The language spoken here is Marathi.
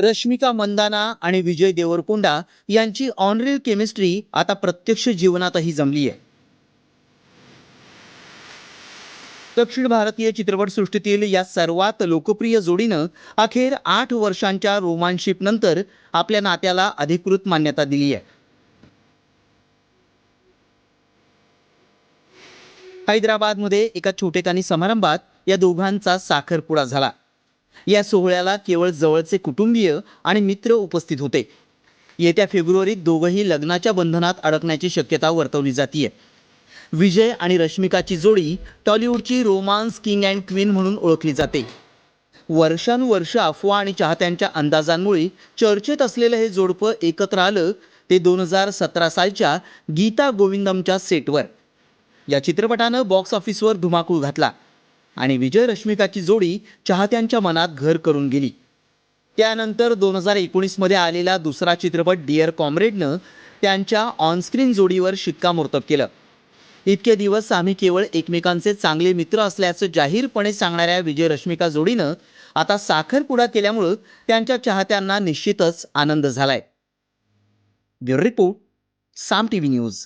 रश्मिका मंदाना आणि विजय देवरकोंडा यांची ऑनरेल केमिस्ट्री आता प्रत्यक्ष जीवनातही जमली आहे. दक्षिण भारतीय चित्रपटसृष्टीतील या सर्वात लोकप्रिय जोडीनं अखेर आठ वर्षांच्या रोमांशिप नंतर आपल्या नात्याला अधिकृत मान्यता दिली आहे. हैदराबादमध्ये एका छोटेखानी समारंभात या दोघांचा साखरपुडा झाला. या सोहळ्याला केवळ जवळचे कुटुंबीय आणि मित्र उपस्थित होते. येत्या फेब्रुवारीत दोघंही लग्नाच्या बंधनात अडकण्याची शक्यता वर्तवली जाते विजय आणि रश्मिकाची जोडी टॉलिवूडची रोमांस किंग अँड क्वीन म्हणून ओळखली जाते. वर्षानुवर्ष अफवा आणि चाहत्यांच्या अंदाजांमुळे चर्चेत असलेलं हे जोडपं एकत्र आलं ते दोन हजार सतरा सालच्या गीता गोविंदमच्या सेटवर. या चित्रपटानं बॉक्स ऑफिसवर धुमाकूळ घातला. आणि विजय रश्मिकाची जोडी चाहत्यांच्या मनात घर करून गेली. त्यानंतर दोन हजार एकोणीसमध्ये आलेला दुसरा चित्रपट डिअर कॉम्रेडनं त्यांच्या ऑनस्क्रीन जोडीवर शिक्कामोर्तब केलं. इतके दिवस आम्ही केवळ एकमेकांचे चांगले मित्र असल्याचं जाहीरपणे सांगणाऱ्या विजय रश्मिका जोडीनं आता साखरपुडा केल्यामुळं त्यांच्या चाहत्यांना निश्चितच आनंद झालाय. Bureau report Saam T V news.